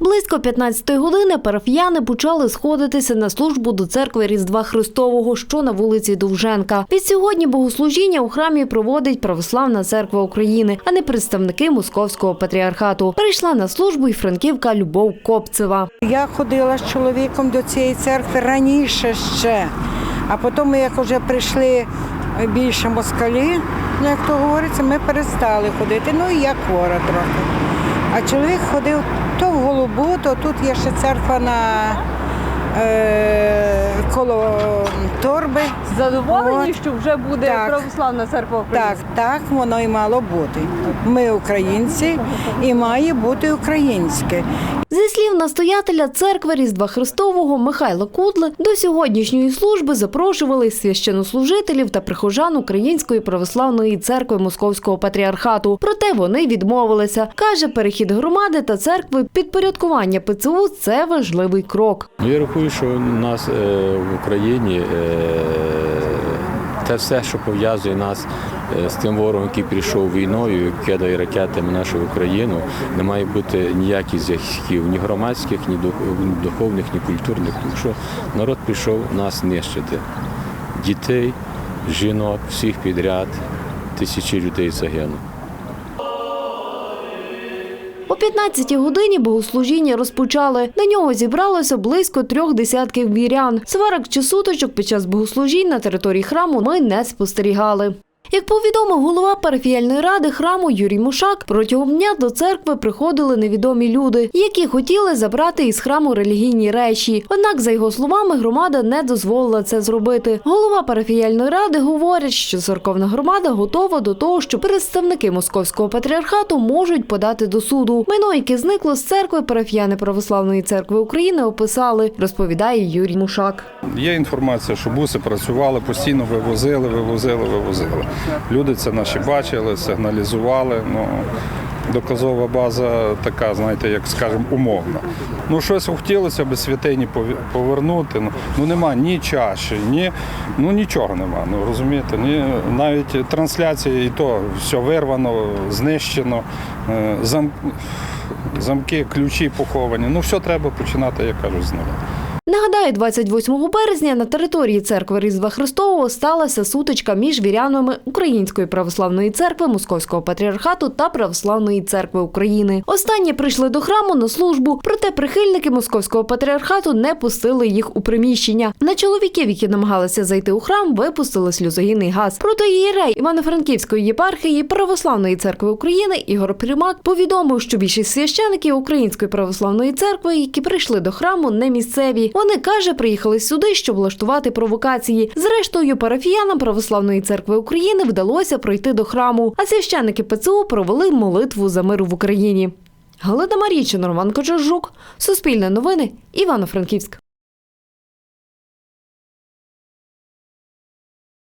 Близько 15 години парафіяни почали сходитися на службу до церкви Різдва Христового, що на вулиці Довженка. Від сьогодні богослужіння у храмі проводить Православна церква України, а не представники Московського патріархату. Прийшла на службу й франківка Любов Копцева. Я ходила з чоловіком до цієї церкви раніше ще, а потім, як вже прийшли більше москалі, ну як то говориться, ми перестали ходити. Ну і я хвора трохи. А чоловік ходив то в голубу, то тут є ще церква на е, коло торби. Задоволені, От. що вже буде Так. православна церква? Так, так воно і мало бути. Ми українці і має бути українське. Зі слів настоятеля церкви Різдва Христового Михайла Кудли, до сьогоднішньої служби запрошували священнослужителів та прихожан Української православної церкви Московського патріархату. Проте вони відмовилися. Каже, перехід громади та церкви підпорядкування ПЦУ це важливий крок. Я рахую, що у нас е, в Україні е, те все, що пов'язує нас е, з тим ворогом, який прийшов війною, кидає ракетами на нашу Україну, не має бути ніяких зв'язків, ні громадських, ні духовних, ні культурних, тому що народ прийшов нас нищити. Дітей, жінок, всіх підряд, тисячі людей загинули. О 15-й годині богослужіння розпочали. На нього зібралося близько трьох десятків вірян. Сварок чи сутичок під час богослужінь на території храму ми не спостерігали. Як повідомив голова парафіяльної ради храму Юрій Мушак, протягом дня до церкви приходили невідомі люди, які хотіли забрати із храму релігійні речі. Однак, за його словами, громада не дозволила це зробити. Голова парафіяльної ради говорить, що церковна громада готова до того, що представники московського патріархату можуть подати до суду. Майно, яке зникло з церкви, парафіяни Православної церкви України описали, розповідає Юрій Мушак. Є інформація, що буси працювали, постійно вивозили, вивозили, вивозили. Люди це наші бачили, сигналізували. Ну, доказова база така, знаєте, як скажемо, умовна. Ну, щось хотілося б святині повернути. Ну, ну нема ні чаші, ні, ну нічого нема. Ну розумієте, ні, навіть трансляція і то все вирвано, знищено, е, зам, замки, ключі поховані. Ну, все треба починати, як кажуть, з нуля. Нагадаю, 28 березня на території церкви Різдва Христового сталася сутичка між вірянами Української православної церкви Московського патріархату та Православної церкви України. Останні прийшли до храму на службу, проте прихильники Московського патріархату не пустили їх у приміщення. На чоловіків, які намагалися зайти у храм, випустили сльозогінний газ. Проте єрей Івано-Франківської єпархії Православної церкви України Ігор Примак повідомив, що більшість священиків Української православної церкви, які прийшли до храму, не місцеві. Вони каже, приїхали сюди, щоб влаштувати провокації. Зрештою, парафіянам Православної церкви України вдалося пройти до храму, а священники ПЦУ провели молитву за мир в Україні. Галина Марійчин, Роман Кочержук, Суспільне новини, Івано-Франківськ.